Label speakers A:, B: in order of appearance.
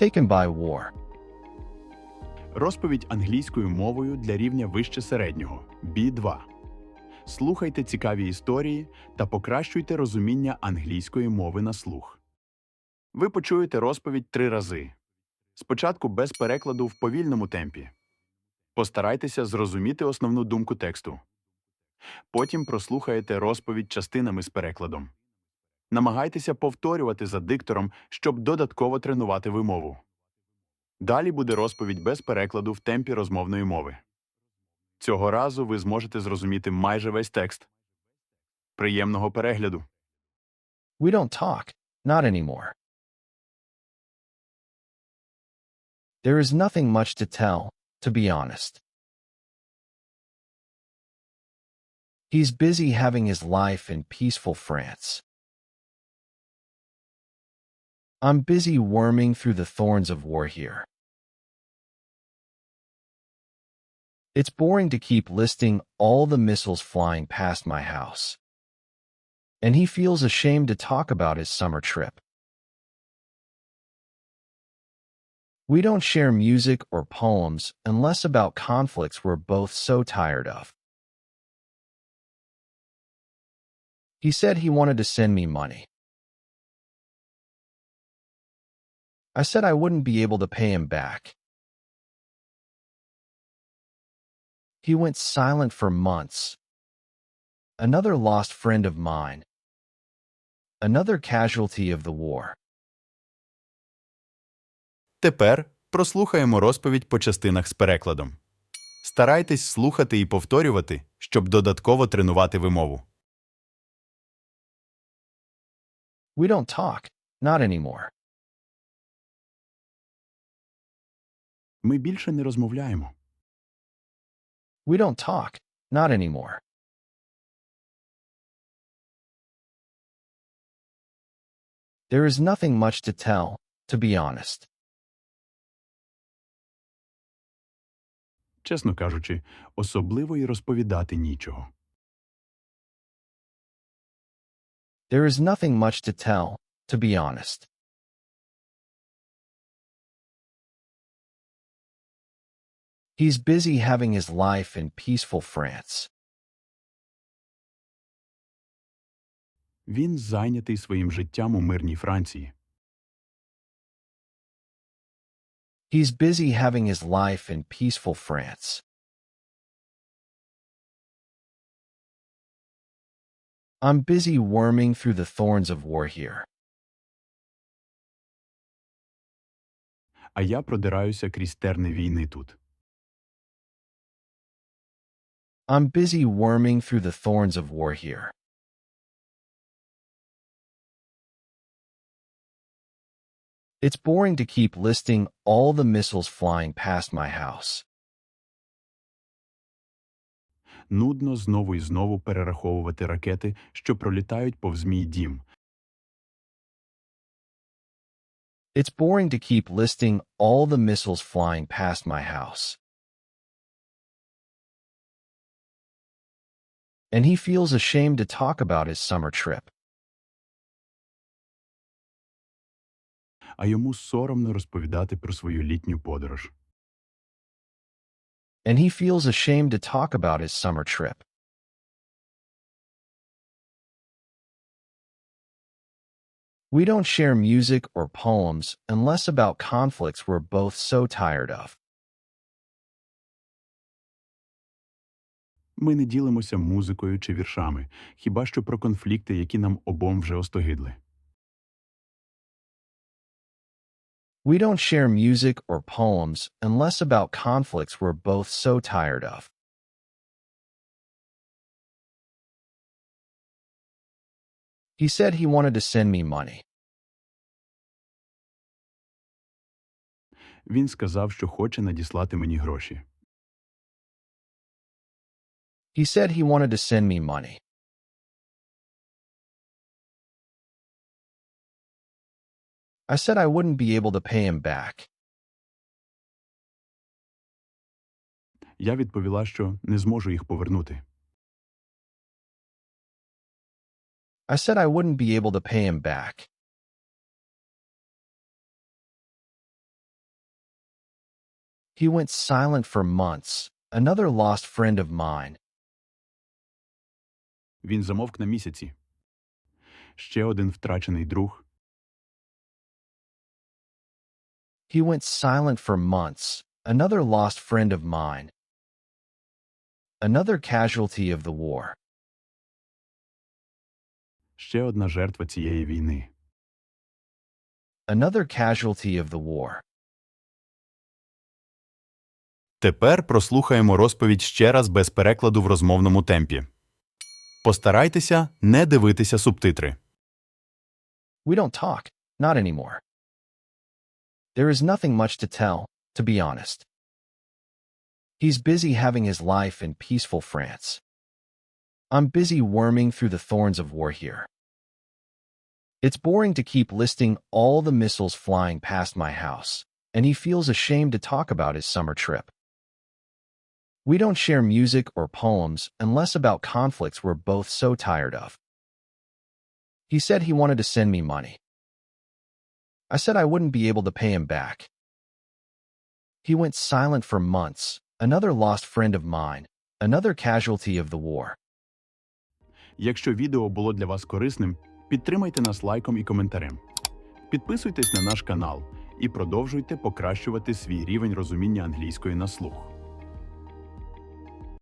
A: taken by war.
B: Розповідь англійською мовою для рівня вище середнього B2. Слухайте цікаві історії та покращуйте розуміння англійської мови на слух. Ви почуєте розповідь три рази. Спочатку без перекладу в повільному темпі. Постарайтеся зрозуміти основну думку тексту. Потім прослухаєте розповідь частинами з перекладом. Намагайтеся повторювати за диктором, щоб додатково тренувати вимову. Далі буде розповідь без перекладу в темпі розмовної мови. Цього разу ви зможете зрозуміти майже весь текст. Приємного перегляду!
A: We don't talk, not anymore. There is nothing much to tell, to be honest. He's busy having his life in peaceful France. I'm busy worming through the thorns of war here. It's boring to keep listing all the missiles flying past my house. And he feels ashamed to talk about his summer trip. We don't share music or poems unless about conflicts we're both so tired of. He said he wanted to send me money. I said I wouldn't be able to pay him back. He went silent for months. Another lost friend of mine. Another casualty of the war.
B: Тепер прослухаємо розповідь по частинах з перекладом. Старайтесь слухати і повторювати, щоб додатково тренувати вимову.
A: We don't talk, not anymore.
B: Ми більше не розмовляємо.
A: We don't talk, not anymore. There is nothing much to tell, to be honest.
B: Чесно кажучи, особливо й розповідати нічого.
A: There is nothing much to tell, to be honest. He's busy having his life in peaceful France.
B: Він зайнятий своїм життям у мирній Франції.
A: He's busy having his life in peaceful France. I'm busy worming through the thorns of war here.
B: А я продираюся крізь терни війни тут.
A: I'm busy worming through the thorns of war here. It's boring to keep listing all the missiles flying past my house.
B: Нудно знову і знову перераховувати ракети, що пролітають повз мій дім.
A: It's boring to keep listing all the missiles flying past my house. And he feels ashamed to talk about his summer trip.
B: а йому соромно розповідати про свою літню подорож.
A: And he feels ashamed to talk about his summer trip. We don't share music or poems unless about conflicts we're both so tired of.
B: Ми не ділимося музикою чи віршами, хіба що про конфлікти, які нам обом вже остогидли.
A: We don't share music or poems unless about conflicts we're both so tired of. He said he wanted to send me money.
B: Він сказав, що хоче надіслати мені гроші.
A: He said he wanted to send me money. I said I wouldn't be able to pay him back.
B: Я відповіла, що не зможу їх повернути.
A: I said I wouldn't be able to pay him back. He went silent for months. Another lost friend of mine.
B: Він замовк на місяці. Ще один втрачений друг.
A: He went silent for months. Another lost friend of mine. Another casualty of the war.
B: Ще одна жертва цієї війни.
A: Another casualty of the war.
B: Тепер прослухаємо розповідь ще раз без перекладу в розмовному темпі. Постарайтеся не дивитися субтитри.
A: We don't talk, not anymore. There is nothing much to tell, to be honest. He's busy having his life in peaceful France. I'm busy worming through the thorns of war here. It's boring to keep listing all the missiles flying past my house, and he feels ashamed to talk about his summer trip. We don't share music or poems unless about conflicts we're both so tired of. He said he wanted to send me money. I said I wouldn't be able to pay him back. He went silent for months, another lost friend of mine, another casualty of the war.
B: Якщо відео було для вас корисним, підтримайте нас лайком і коментарем. Підписуйтесь на наш канал і продовжуйте покращувати свій рівень розуміння англійської на слух.